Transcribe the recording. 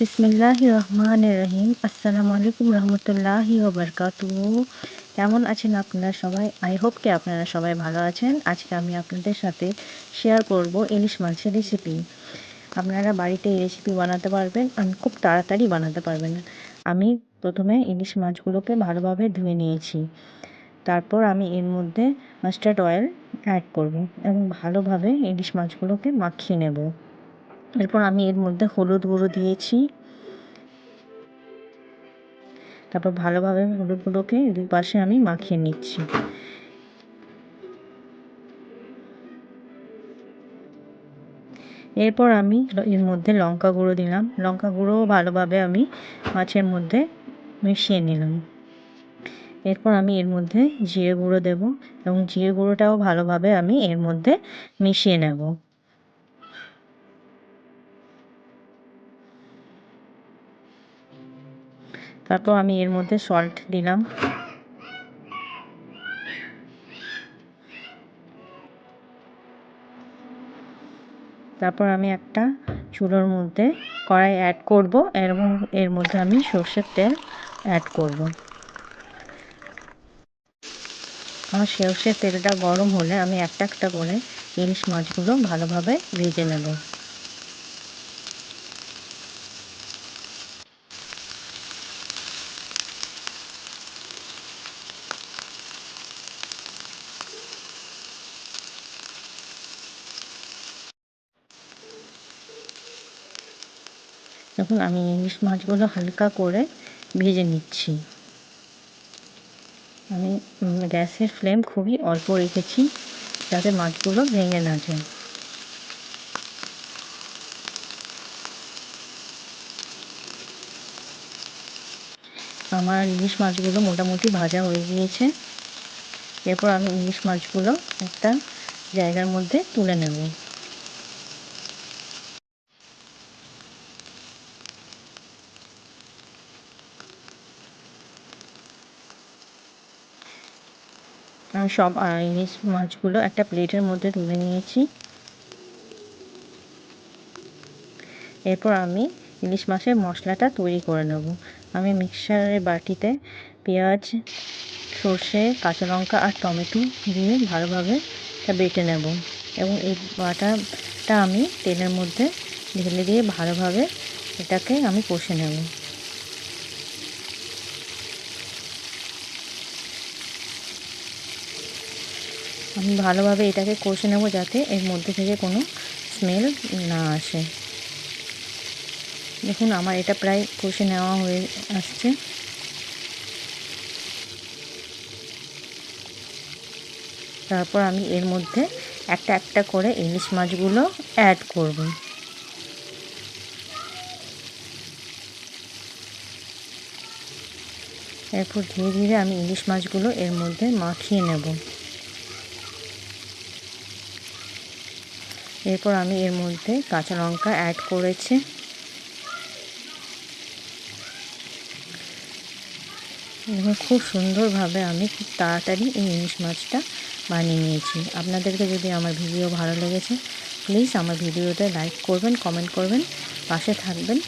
বিসমিল্লাহ রহমান রহিম আসসালামু আলাইকুম রহমতুল্লাহি ওবরকাতু কেমন আছেন আপনারা সবাই? আই হোপ কি আপনারা সবাই ভালো আছেন। আজকে আমি আপনাদের সাথে শেয়ার করব ইলিশ মাছের রেসিপি আপনারা বাড়িতে এই রেসিপি বানাতে পারবেন আমি খুব তাড়াতাড়ি বানাতে পারবেন। আমি প্রথমে ইলিশ মাছগুলোকে ভালোভাবে ধুয়ে নিয়েছি। তারপর আমি এর মধ্যে মাস্টার্ড অয়েল অ্যাড করব এবং ভালোভাবে ইলিশ মাছগুলোকে মাখিয়ে নেব। এরপর আমি এর মধ্যে হলুদ গুঁড়ো দিয়েছি। তারপর ভালোভাবে হলুদ গুঁড়োকে দুই পাশে আমি মাখিয়ে নিচ্ছি। এরপর আমি এর মধ্যে লঙ্কা গুঁড়ো দিলাম। লঙ্কা গুঁড়োও ভালোভাবে আমি মাছের মধ্যে মিশিয়ে নিলাম। এরপর আমি এর মধ্যে জিরে গুঁড়ো দেব এবং জিরে গুঁড়োটাও ভালোভাবে আমি এর মধ্যে মিশিয়ে নেব। তারপর আমি এর মধ্যে সল্ট দিলাম। তারপর আমি একটা চুলোর মধ্যে কড়াই অ্যাড করব এবং এর মধ্যে আমি সর্ষের তেল অ্যাড করব। আমার সর্ষের তেলটা গরম হলে আমি একটা একটা করে ইলিশ মাছগুলো ভালোভাবে ভেজে নেব। দেখুন, আমি ইলিশ মাছগুলো হালকা করে ভেজে নিচ্ছি। আমি গ্যাসের ফ্লেম খুবই অল্প রেখেছি যাতে মাছগুলো ভেঙে না যায়। আমার ইলিশ মাছগুলো মোটামুটি ভাজা হয়ে গিয়েছে। এরপর আমি ইলিশ মাছগুলো একটা জায়গার মধ্যে তুলে নেব। সব ইলিশ মাছগুলো একটা প্লেটের মধ্যে তুলে নিয়েছি। এরপর আমি ইলিশ মাছের মশলাটা তৈরি করে নেব। আমি মিক্সারের বাটিতে পেঁয়াজ, সর্ষে, কাঁচা লঙ্কা আর টমেটো দিয়ে ভালোভাবে এটা বেটে নেব। এবং এই বাটাটা আমি তেলের মধ্যে ঢেলে দিয়ে ভালোভাবে এটাকে আমি কষে নেব। আমি ভালোভাবে এটাকে কষে নেব যাতে এর মধ্যে থেকে কোনো স্মেল না আসে। দেখুন, আমার এটা প্রায় কষে নেওয়া হয়ে আসছে। তারপর আমি এর মধ্যে একটা একটা করে ইলিশ মাছগুলো অ্যাড করব। এরপর ধীরে ধীরে আমি ইলিশ মাছগুলো এর মধ্যে মাখিয়ে নেব। এরপর আমি এর মধ্যে কাঁচা লঙ্কা অ্যাড করেছি। এবং খুব সুন্দরভাবে আমি খুব তাড়াতাড়ি এই ইলিশ মাছটা বানিয়ে নিয়েছি। আপনাদেরকে যদি আমার ভিডিও ভালো লেগেছে প্লিজ আমার ভিডিওতে লাইক করবেন কমেন্ট করবেন, পাশে থাকবেন।